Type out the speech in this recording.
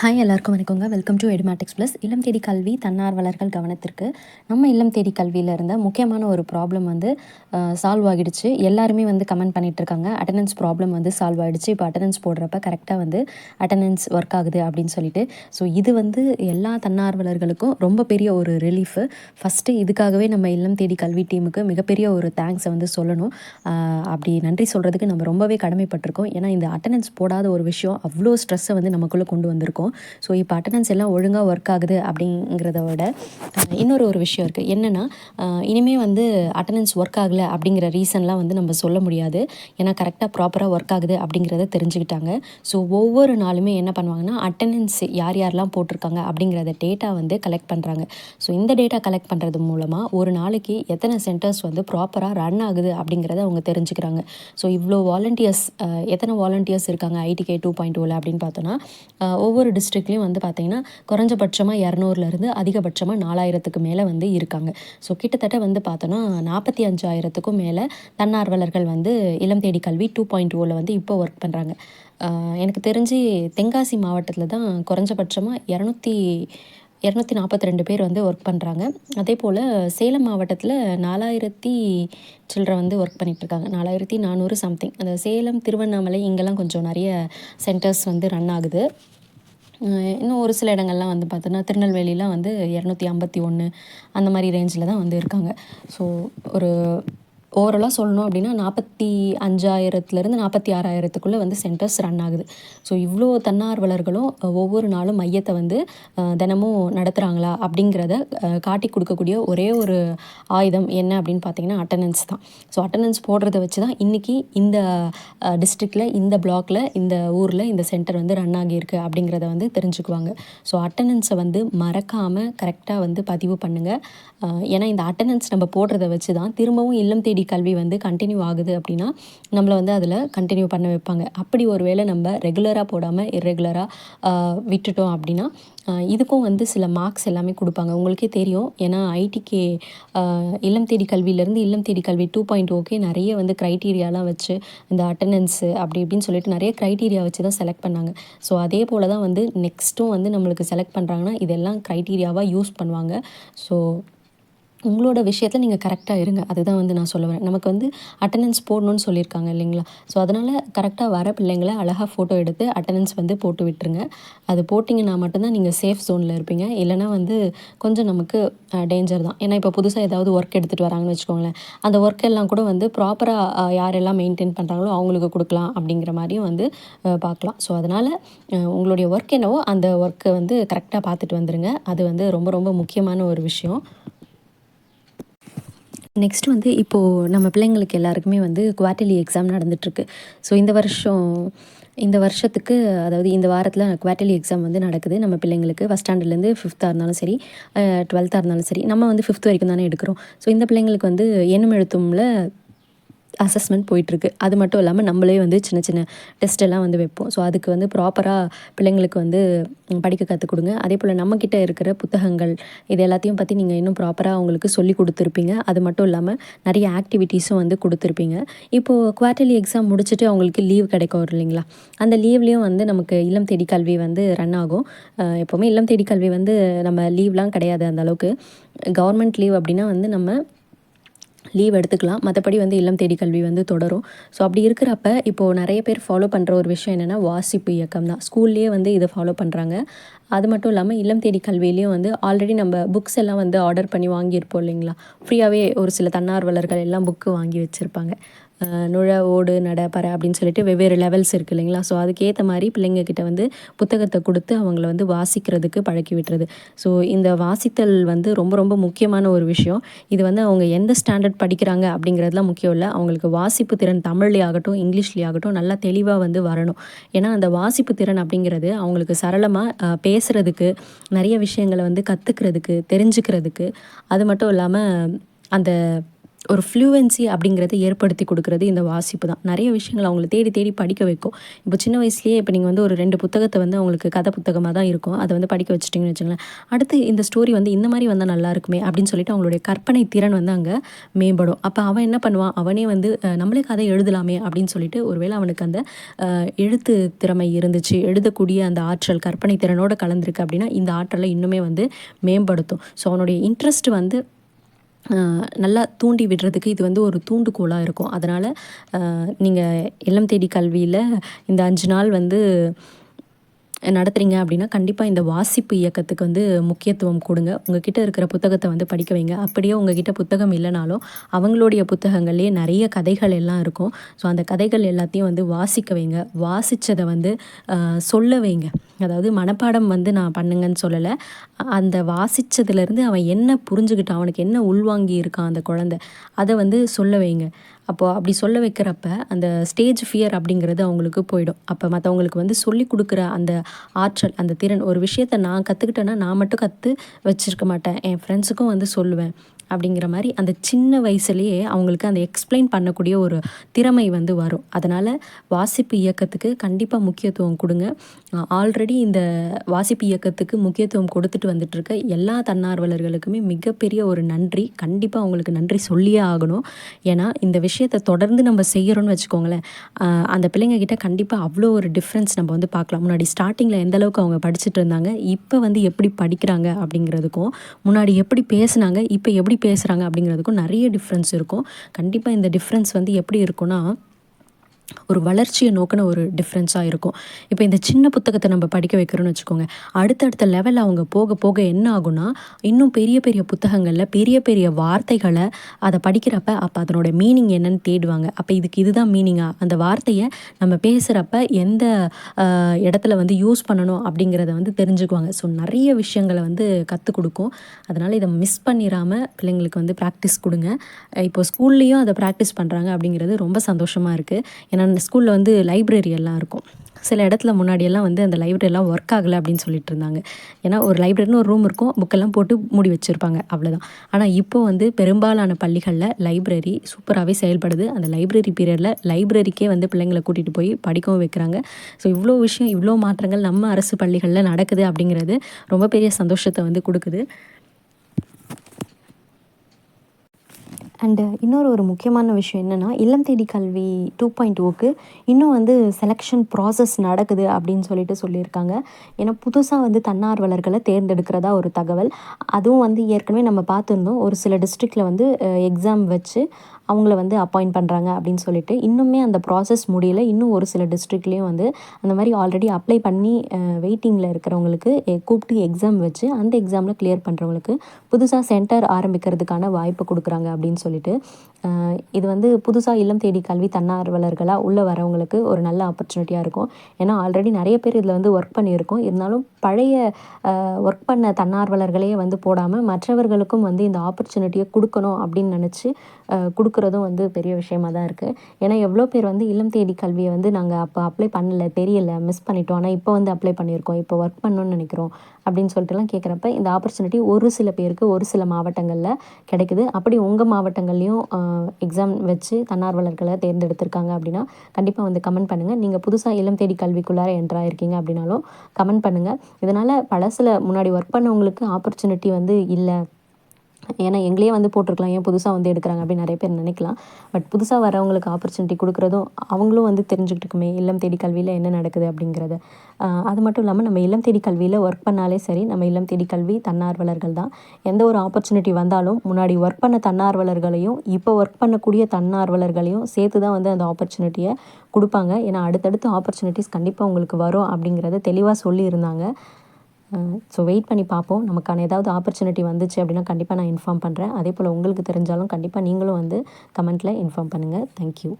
Hi எல்லாருக்கும் வணக்கங்க. Welcome to Edumatics plus இல்லம் தேடி கல்வி தன்னார்வலர்கள் கவனத்திற்கு நம்ம இல்லம் தேடி கல்வியில் இருந்த முக்கியமான ஒரு ப்ராப்ளம் வந்து சால்வ் ஆகிடுச்சு. எல்லாருமே வந்து கமெண்ட் பண்ணிகிட்ருக்காங்க இருக்காங்க. அட்டண்டன்ஸ் ப்ராப்ளம் வந்து சால்வ் ஆகிடுச்சு. இப்போ அட்டண்டன்ஸ் போடுறப்ப கரெக்டாக வந்து அட்டண்டன்ஸ் ஒர்க் ஆகுது அப்படின்னு சொல்லிட்டு. ஸோ இது வந்து எல்லா தன்னார்வலர்களுக்கும் ரொம்ப பெரிய ஒரு ரிலீஃபு ஃபஸ்ட்டு இதுக்காகவே நம்ம இல்லம் தேடி கல்வி டீமுக்கு மிகப்பெரிய ஒரு தேங்க்ஸை வந்து சொல்லணும். அப்படி நன்றி சொல்கிறதுக்கு நம்ம ரொம்பவே கடமைப்பட்டிருக்கோம். ஏன்னா இந்த அட்டண்டன்ஸ் போடாத ஒரு விஷயம் அவ்வளோ ஸ்ட்ரெஸ்ஸை வந்து நமக்குள்ளே கொண்டு வந்திருக்கோம். இருக்கும் ஸோ இப்போ அட்டண்டன்ஸ் எல்லாம் ஒழுங்காக ஒர்க் ஆகுது அப்படிங்கிறத விட இன்னொரு ஒரு விஷயம் இருக்குது என்னென்னா இனிமேல் வந்து அட்டண்டன்ஸ் ஒர்க் ஆகலை அப்படிங்கிற ரீசன்லாம் வந்து நம்ம சொல்ல முடியாது. ஏன்னா கரெக்டாக ப்ராப்பராக ஒர்க் ஆகுது அப்படிங்கிறத தெரிஞ்சுக்கிட்டாங்க. ஸோ ஒவ்வொரு நாளுமே என்ன பண்ணுவாங்கன்னா அட்டண்டன்ஸ் யார் யாரெல்லாம் போட்டிருக்காங்க அப்படிங்கிறத டேட்டா வந்து கலெக்ட் பண்ணுறாங்க ஸோ இந்த டேட்டா கலெக்ட் பண்ணுறது மூலமாக ஒரு நாளைக்கு எத்தனை சென்டர்ஸ் வந்து ப்ராப்பராக ரன் ஆகுது அப்படிங்கிறத அவங்க தெரிஞ்சுக்கிறாங்க. ஸோ இவ்வளோ வாலண்டியர்ஸ் எத்தனை வாலண்டியர்ஸ் இருக்காங்க? ஐடிகே டூ பாயிண்ட் ஓவில் அப்படின்னு பார்த்தோன்னா ஒவ்வொரு டிஸ்ட்ரிக்ட்லேயும் வந்து பார்த்திங்கன்னா குறைஞ்சபட்சமாக இரநூறுலேருந்து அதிகபட்சமாக நாலாயிரத்துக்கு மேலே வந்து இருக்காங்க. ஸோ கிட்டத்தட்ட வந்து பார்த்தோன்னா நாற்பத்தி அஞ்சாயிரத்துக்கும் மேலே தன்னார்வலர்கள் வந்து இளம் தேடி கல்வி டூ பாயிண்ட் ஓவில் வந்து இப்போ ஒர்க் பண்ணுறாங்க எனக்கு தெரிஞ்சு தென்காசி மாவட்டத்தில் தான் குறைஞ்சபட்சமாக இரநூத்தி இரநூத்தி நாற்பத்தி ரெண்டு பேர் வந்து ஒர்க் பண்ணுறாங்க அதே போல் சேலம் மாவட்டத்தில் நாலாயிரத்தி சில்லற வந்து ஒர்க் பண்ணிகிட்ருக்காங்க நாலாயிரத்தி நானூறு சம்திங் அந்த சேலம் திருவண்ணாமலை இங்கெல்லாம் கொஞ்சம் நிறைய சென்டர்ஸ் வந்து ரன் ஆகுது. இன்னும் ஒரு சில இடங்கள்லாம் வந்து பார்த்தோன்னா திருநெல்வேலிலாம் வந்து இரநூத்தி ஐம்பத்தி ஒன்று அந்த மாதிரி ரேஞ்சில் தான் வந்து இருக்காங்க. ஸோ ஒரு ஓவராலாக சொல்லணும் அப்படின்னா நாற்பத்தி அஞ்சாயிரத்துலேருந்து நாற்பத்தி ஆறாயிரத்துக்குள்ளே வந்து சென்டர்ஸ் ரன் ஆகுது. ஸோ இவ்வளோ தன்னார்வலர்களும் ஒவ்வொரு நாளும் மையத்தை வந்து தினமும் நடத்துகிறாங்களா அப்படிங்கிறத காட்டி கொடுக்கக்கூடிய ஒரே ஒரு ஆயுதம் என்ன அப்படின்னு பார்த்தீங்கன்னா அட்டண்டன்ஸ் தான். ஸோ அட்டண்டன்ஸ் போடுறத வச்சு தான் இன்றைக்கி இந்த டிஸ்ட்ரிக்டில் இந்த பிளாக்ல இந்த ஊரில் இந்த சென்டர் வந்து ரன் ஆகியிருக்கு அப்படிங்கிறத வந்து தெரிஞ்சுக்குவாங்க. ஸோ அட்டண்டன்ஸை வந்து மறக்காமல் கரெக்டாக வந்து பதிவு பண்ணுங்கள் ஏன்னா இந்த அட்டண்டன்ஸ் நம்ம போடுறத வச்சு தான் திரும்பவும் இல்லம் தேடி கல்வி வந்து கண்டினியூ ஆகுது அப்படின்னா நம்மளை வந்து அதில் கண்டினியூ பண்ண வைப்பாங்க. அப்படி ஒரு வேளை நம்ம ரெகுலராக போடாமல் இரெகுலராக விட்டுட்டோம் அப்படின்னா இதுக்கும் வந்து சில மார்க்ஸ் எல்லாமே கொடுப்பாங்க. உங்களுக்கே தெரியும். ஏன்னா ஐடிகே இல்லம் தேடி கல்வியிலேருந்து இல்லம் தேடி கல்வி டூ பாயிண்ட் ஓகே நிறைய வந்து க்ரைட்டீரியாலாம் வச்சு இந்த அட்டண்டன்ஸு அப்படி இப்படின்னு சொல்லிட்டு நிறைய க்ரைட்டீரியா வச்சு தான் செலக்ட் பண்ணாங்க. ஸோ அதே போல் தான் வந்து நெக்ஸ்ட்டும் வந்து நம்மளுக்கு செலக்ட் பண்ணுறாங்கன்னா இதெல்லாம் க்ரைட்டீரியாவாக யூஸ் பண்ணுவாங்க. ஸோ உங்களோட விஷயத்தில் நீங்கள் கரெக்டாக இருங்க. அதுதான் வந்து நான் சொல்ல வரேன். நமக்கு வந்து அட்டண்டன்ஸ் போடணும்னு சொல்லியிருக்காங்க இல்லைங்களா? ஸோ அதனால் கரெக்டாக வர பிள்ளைங்களை அழகாக ஃபோட்டோ எடுத்து அட்டண்டன்ஸ் வந்து போட்டு விட்டுருங்க. அது போட்டிங்கன்னா மட்டும்தான் நீங்கள் சேஃப் ஜோனில் இருப்பீங்க. இல்லைனா வந்து கொஞ்சம் நமக்கு டேஞ்சர் தான். ஏன்னா இப்போ புதுசாக ஏதாவது ஒர்க் எடுத்துகிட்டு வராங்கன்னு வச்சுக்கோங்களேன். அந்த ஒர்க் எல்லாம் கூட வந்து ப்ராப்பராக யாரெல்லாம் மெயின்டைன் பண்ணுறாங்களோ அவங்களுக்கு கொடுக்கலாம் அப்படிங்கிற மாதிரியும் வந்து பார்க்கலாம். ஸோ அதனால் உங்களுடைய ஒர்க் என்னவோ அந்த ஒர்க்கை வந்து கரெக்டாக பார்த்துட்டு வந்துடுங்க அது வந்து ரொம்ப ரொம்ப முக்கியமான ஒரு விஷயம். நெக்ஸ்ட் வந்து இப்போது நம்ம பிள்ளைங்களுக்கு எல்லாருக்குமே வந்து குவார்ட்டர்லி எக்ஸாம் நடந்துகிட்ருக்கு ஸோ இந்த வருஷம் இந்த வருஷத்துக்கு அதாவது இந்த வாரத்தில் குவார்ட்டர்லி எக்ஸாம் வந்து நடக்குது. நம்ம பிள்ளைங்களுக்கு ஃபஸ்ட் ஸ்டாண்டர்ட்லேருந்து ஃபிஃப்த்தாக இருந்தாலும் சரி டுவெல்த்தாக இருந்தாலும் சரி நம்ம வந்து ஃபிஃப்த் வரைக்கும் தானே எடுக்கிறோம். ஸோ இந்த பிள்ளைங்களுக்கு வந்து எண்ணும் எழுத்தும்ல அசஸ்மெண்ட் போயிட்டுருக்கு. அது மட்டும் இல்லாமல் நம்மளே வந்து சின்ன சின்ன டெஸ்ட் எல்லாம் வந்து வைப்போம். ஸோ அதுக்கு வந்து ப்ராப்பராக பிள்ளைங்களுக்கு வந்து படிக்க கற்றுக் கொடுங்க. அதே போல் நம்மக்கிட்ட இருக்கிற புத்தகங்கள் இது எல்லாத்தையும் பற்றி நீங்கள் இன்னும் ப்ராப்பராக அவங்களுக்கு சொல்லி கொடுத்துருப்பீங்க. அது மட்டும் இல்லாமல் நிறைய ஆக்டிவிட்டீஸும் வந்து கொடுத்துருப்பீங்க. இப்போது குவார்ட்டர்லி எக்ஸாம் முடிச்சுட்டு அவங்களுக்கு லீவ் கிடைக்கும் இல்லைங்களா? அந்த லீவ்லேயும் வந்து நமக்கு இல்லம் தேடி கல்வி வந்து ரன் ஆகும். எப்போவுமே இல்லம் தேடி கல்வி வந்து நம்ம லீவ்லாம் கிடையாது அந்த அளவுக்கு. கவர்மெண்ட் லீவ் அப்படின்னா வந்து நம்ம லீவ் எடுத்துக்கலாம். மற்றபடி வந்து இல்லம் தேடி கல்வி வந்து தொடரும். ஸோ அப்படி இருக்கிறப்ப இப்போது நிறைய பேர் ஃபாலோ பண்ணுற ஒரு விஷயம் என்னென்னா வாசிப்பு இயக்கம் தான். ஸ்கூல்லேயே வந்து இதை ஃபாலோ பண்ணுறாங்க அது மட்டும் இல்லாமல் இல்லம் தேடி கல்வியிலையும் வந்து ஆல்ரெடி நம்ம புக்ஸ் எல்லாம் வந்து ஆர்டர் பண்ணி வாங்கியிருப்போம் இல்லைங்களா? ஃப்ரீயாகவே ஒரு சில தன்னார்வலர்கள் எல்லாம் புக்கு வாங்கி வச்சுருப்பாங்க. நுழ ஓடு நட பற அப்படின்னு சொல்லிட்டு வெவ்வேறு லெவல்ஸ் இருக்குது இல்லைங்களா? ஸோ அதுக்கேற்ற மாதிரி பிள்ளைங்கக்கிட்ட வந்து புத்தகத்தை கொடுத்து அவங்கள வந்து வாசிக்கிறதுக்கு பழக்கி விட்டுறது. ஸோ இந்த வாசித்தல் வந்து ரொம்ப ரொம்ப முக்கியமான ஒரு விஷயம். இது வந்து அவங்க எந்த ஸ்டாண்டர்ட் படிக்கிறாங்க அப்படிங்கிறதுலாம் முக்கியம் இல்லை. அவங்களுக்கு வாசிப்பு திறன் தமிழ்லேயே ஆகட்டும் இங்கிலீஷ்லேயே ஆகட்டும் நல்லா தெளிவாக வந்து வரணும். ஏன்னா அந்த வாசிப்பு திறன் அப்படிங்கிறது அவங்களுக்கு சரளமாக பேசுகிறதுக்கு நிறைய விஷயங்களை வந்து கற்றுக்கிறதுக்கு தெரிஞ்சுக்கிறதுக்கு அது மட்டும் இல்லாமல் அந்த ஒரு ஃப்ளூவன்சி அப்படிங்கிறத ஏற்படுத்தி கொடுக்குறது இந்த வாசிப்பு தான். நிறைய விஷயங்கள் அவங்கள தேடி தேடி படிக்க வைக்கும். இப்போ சின்ன வயசுலேயே இப்போ நீங்கள் வந்து ஒரு ரெண்டு புத்தகத்தை வந்து அவங்களுக்கு கதை புத்தகமாக தான் இருக்கும். அதை வந்து படிக்க வச்சுட்டிங்கன்னு வச்சுங்களேன் அடுத்து இந்த ஸ்டோரி வந்து இந்த மாதிரி வந்தால் நல்லா இருக்குமே அப்படின்னு சொல்லிட்டு அவங்களுடைய கற்பனை திறன் வந்து அங்கே மேம்படும். அப்போ அவன் என்ன பண்ணுவான்? அவனே வந்து நம்மளே கதை எழுதலாமே அப்படின்னு சொல்லிட்டு ஒருவேளை அவனுக்கு அந்த எழுத்து திறமை இருந்துச்சு எழுதக்கூடிய அந்த ஆற்றல் கற்பனை திறனோடு கலந்துருக்கு அப்படின்னா இந்த ஆற்றலை இன்னுமே வந்து மேம்படுத்தும். ஸோ அவனுடைய இன்ட்ரெஸ்ட் வந்து நல்லா தூண்டி விடுறதுக்கு இது வந்து ஒரு தூண்டுகோலாக இருக்கும். அதனால் நீங்கள் இல்லம் தேடி கல்வியில் இந்த அஞ்சு நாள் வந்து நடத்துகிறீங்க அப்படின்னா கண்டிப்பாக இந்த வாசிப்பு இயக்கத்துக்கு வந்து முக்கியத்துவம் கொடுங்க. உங்ககிட்ட இருக்கிற புத்தகத்தை வந்து படிக்க வைங்க. அப்படியே உங்ககிட்ட புத்தகம் இல்லைனாலும் அவங்களுடைய புத்தகங்கள்லேயே நிறைய கதைகள் எல்லாம் இருக்கும். ஸோ அந்த கதைகள் எல்லாத்தையும் வந்து வாசிக்க வைங்க. வாசித்ததை வந்து சொல்ல வைங்க. அதாவது மனப்பாடம் வந்து நான் பண்ணுங்கன்னு சொல்லலை. அந்த வாசித்ததுலேருந்து அவன் என்ன புரிஞ்சுக்கிட்டான்? அவனுக்கு என்ன உள்வாங்கி இருக்கான் அந்த குழந்த? அதை வந்து சொல்ல வைங்க. அப்போது அப்படி சொல்ல வைக்கிறப்ப அந்த ஸ்டேஜ் ஃபியர் அப்படிங்கிறது அவங்களுக்கு போயிடும். அப்போ மற்றவங்களுக்கு வந்து சொல்லி கொடுக்குற அந்த ஆற்றல் அந்த திறன் ஒரு விஷயத்த நான் கற்றுக்கிட்டேன்னா நான் மட்டும் கற்று வச்சுருக்க மாட்டேன். என் ஃப்ரெண்ட்ஸுக்கும் வந்து சொல்லுவேன். அப்படிங்கிற மாதிரி அந்த சின்ன வயசுலேயே அவங்களுக்கு அந்த எக்ஸ்பிளைன் பண்ணக்கூடிய ஒரு திறமை வந்து வரும். அதனால் வாசிப்பு இயக்கத்துக்கு கண்டிப்பாக முக்கியத்துவம் கொடுங்க. ஆல்ரெடி இந்த வாசிப்பு இயக்கத்துக்கு முக்கியத்துவம் கொடுத்துட்டு வந்துட்டுருக்க எல்லா தன்னார்வலர்களுக்குமே மிகப்பெரிய ஒரு நன்றி. கண்டிப்பாக அவங்களுக்கு நன்றி சொல்லியே ஆகணும். ஏன்னா இந்த விஷயத்தை தொடர்ந்து நம்ம செய்கிறோன்னு வச்சுக்கோங்களேன். அந்த பிள்ளைங்கக்கிட்ட கண்டிப்பாக அவ்வளோ ஒரு டிஃப்ரென்ஸ் நம்ம வந்து பார்க்கலாம். முன்னாடி ஸ்டார்டிங்கில் எந்த அளவுக்கு அவங்க படிச்சுட்டு இருந்தாங்க இப்போ வந்து எப்படி படிக்கிறாங்க அப்படிங்கிறதுக்கும் முன்னாடி எப்படி பேசுனாங்க இப்போ எப்படி எப்படி பேசுகிறாங்க அப்படிங்கிறதுக்கும் நிறைய டிஃப்ரென்ஸ் இருக்கும். கண்டிப்பாக இந்த டிஃப்ரென்ஸ் வந்து எப்படி இருக்குன்னா ஒரு வளர்ச்சியை நோக்கின ஒரு டிஃப்ரென்ஸாக இருக்கும். இப்போ இந்த சின்ன புத்தகத்தை நம்ம படிக்க வைக்கிறோன்னு வச்சுக்கோங்க. அடுத்தடுத்த லெவலில் அவங்க போக போக என்ன ஆகும்னா இன்னும் பெரிய பெரிய புத்தகங்களில் பெரிய பெரிய வார்த்தைகளை அதை படிக்கிறப்ப அப்போ அதனோட மீனிங் என்னன்னு தேடுவாங்க. அப்போ இதுக்கு இதுதான் மீனிங்காக அந்த வார்த்தையை நம்ம பேசுகிறப்ப எந்த இடத்துல வந்து யூஸ் பண்ணணும் அப்படிங்கிறத வந்து தெரிஞ்சுக்குவாங்க. ஸோ நிறைய விஷயங்களை வந்து கற்றுக் கொடுக்கும். அதனால் இதை மிஸ் பண்ணிடாமல் பிள்ளைங்களுக்கு வந்து ப்ராக்டிஸ் கொடுங்க. இப்போ ஸ்கூல்லேயும் அதை ப்ராக்டிஸ் பண்ணுறாங்க அப்படிங்கிறது ரொம்ப சந்தோஷமாக இருக்குது ஏன்னா ஸ்கூலில் வந்து லைப்ரரி எல்லாம் இருக்கும். சில இடத்துல முன்னாடியெல்லாம் வந்து அந்த லைப்ரரியெல்லாம் ஒர்க் ஆகலை அப்படின்னு சொல்லிட்டு இருந்தாங்க. ஏன்னா ஒரு லைப்ரரின்னு ஒரு ரூம் இருக்கும் புக்கெல்லாம் போட்டு மூடி வச்சுருப்பாங்க அவ்வளோதான் ஆனால் இப்போ வந்து பெரும்பாலான பள்ளிகளில் லைப்ரரி சூப்பராகவே செயல்படுது. அந்த லைப்ரரி பீரியடில் லைப்ரரிக்கே வந்து பிள்ளைங்களை கூட்டிகிட்டு போய் படிக்கவும் வைக்கிறாங்க. ஸோ இவ்வளோ விஷயம் இவ்வளோ மாற்றங்கள் நம்ம அரசு பள்ளிகளில் நடக்குது அப்படிங்கிறது ரொம்ப பெரிய சந்தோஷத்தை வந்து கொடுக்குது. அண்டு uh, இன்னொரு ஒரு முக்கியமான விஷயம் என்னென்னா இல்லம் தேடி கல்வி டூ பாயிண்ட் ஓக்கு இன்னும் வந்து செலெக்ஷன் ப்ராசஸ் நடக்குது அப்படின்னு சொல்லிட்டு சொல்லியிருக்காங்க. ஏன்னா புதுசாக வந்து தன்னார்வலர்களை தேர்ந்தெடுக்கிறதா ஒரு தகவல். அதுவும் வந்து ஏற்கனவே நம்ம பார்த்துருந்தோம். ஒரு சில டிஸ்ட்ரிக்டில் வந்து uh, எக்ஸாம் வச்சு அவங்கள வந்து அப்பாயிண்ட் பண்ணுறாங்க அப்படின்னு சொல்லிட்டு இன்னுமே அந்த ப்ராசஸ் முடியல. இன்னும் ஒரு சில டிஸ்ட்ரிக்ட்லேயும் வந்து அந்த மாதிரி ஆல்ரெடி அப்ளை பண்ணி வெயிட்டிங்கில் இருக்கிறவங்களுக்கு கூப்பிட்டு எக்ஸாம் வச்சு அந்த எக்ஸாமில் கிளியர் பண்ணுறவங்களுக்கு புதுசாக சென்டர் ஆரம்பிக்கிறதுக்கான வாய்ப்பு கொடுக்குறாங்க அப்படின்னு சொல்லிட்டு இது வந்து புதுசாக இல்லம் தேடி கல்வி தன்னார்வலர்களாக உள்ளே வரவங்களுக்கு ஒரு நல்ல ஆப்பர்ச்சுனிட்டியாக இருக்கும். ஏன்னா ஆல்ரெடி நிறைய பேர் இதில் வந்து ஒர்க் பண்ணியிருக்கோம். இருந்தாலும் பழைய ஒர்க் பண்ண தன்னார்வலர்களே வந்து போடாமல் மற்றவர்களுக்கும் வந்து இந்த ஆப்பர்ச்சுனிட்டியை கொடுக்கணும் அப்படின்னு நினச்சி கொடுக்குறதும் வந்து பெரிய விஷயமா தான் இருக்குது ஏன்னா எவ்வளோ பேர் வந்து இல்லம் தேடி கல்வியை வந்து நாங்கள் அப்போ அப்ளை பண்ணல தெரியல மிஸ் பண்ணிட்டோம். ஆனால் இப்போ வந்து அப்ளை பண்ணியிருக்கோம். இப்போ ஒர்க் பண்ணணும்னு நினைக்கிறோம். அப்படின்னு சொல்லிட்டுலாம் கேட்குறப்ப இந்த ஆப்பர்ச்சுனிட்டி ஒரு சில பேருக்கு ஒரு சில மாவட்டங்களில் கிடைக்குது. அப்படி உங்கள் மாவட்டங்கள்லேயும் எக்ஸாம் வச்சு தன்னார்வலர்களை தேர்ந்தெடுத்திருக்காங்க அப்படின்னா கண்டிப்பாக வந்து கமெண்ட் பண்ணுங்கள் நீங்கள் புதுசாக இளம் தேடி கல்விக்குள்ளார என்ட்ராயிருக்கீங்க அப்படின்னாலும் கமெண்ட் பண்ணுங்கள் இதனால் பழசில் முன்னாடி ஒர்க் பண்ணவங்களுக்கு ஆப்பர்ச்சுனிட்டி வந்து இல்லை. ஏன்னா எங்களையே வந்து போட்டிருக்கலாம். ஏன் புதுசாக வந்து எடுக்கிறாங்க அப்படின்னு நிறைய பேர் நினைக்கலாம். பட் புதுசாக வரவங்களுக்கு ஆப்பர்ச்சுனிட்டி கொடுக்குறதும் அவங்களும் வந்து தெரிஞ்சுக்கிட்டுக்குமே இல்லம் தேடி கல்வியில் என்ன நடக்குது அப்படிங்கிறத. அது மட்டும் இல்லாமல் நம்ம இல்லம் தேடி கல்வியில் ஒர்க் பண்ணாலே சரி நம்ம இல்லம் தேடி கல்வி தன்னார்வலர்கள் தான். எந்த ஒரு ஆப்பர்ச்சுனிட்டி வந்தாலும் முன்னாடி ஒர்க் பண்ண தன்னார்வலர்களையும் இப்போ ஒர்க் பண்ணக்கூடிய தன்னார்வலர்களையும் சேர்த்து தான் வந்து அந்த ஆப்பர்ச்சுனிட்டியை கொடுப்பாங்க. ஏன்னா அடுத்தடுத்து ஆப்பர்ச்சுனிட்டிஸ் கண்டிப்பாக உங்களுக்கு வரும் அப்படிங்கிறத தெளிவாக சொல்லியிருந்தாங்க. ஸோ வெயிட் பண்ணி பார்ப்போம். நமக்கான ஏதாவது ஆப்பர்ச்சுனிட்டி வந்துச்சு அப்படின்னா கண்டிப்பாக நான் இன்ஃபார்ம் பண்ணுறேன் அதே போல் உங்களுக்கு தெரிஞ்சாலும் கண்டிப்பாக நீங்களும் வந்து கமெண்ட்டில் இன்ஃபார்ம் பண்ணுங்கள் தேங்க்யூ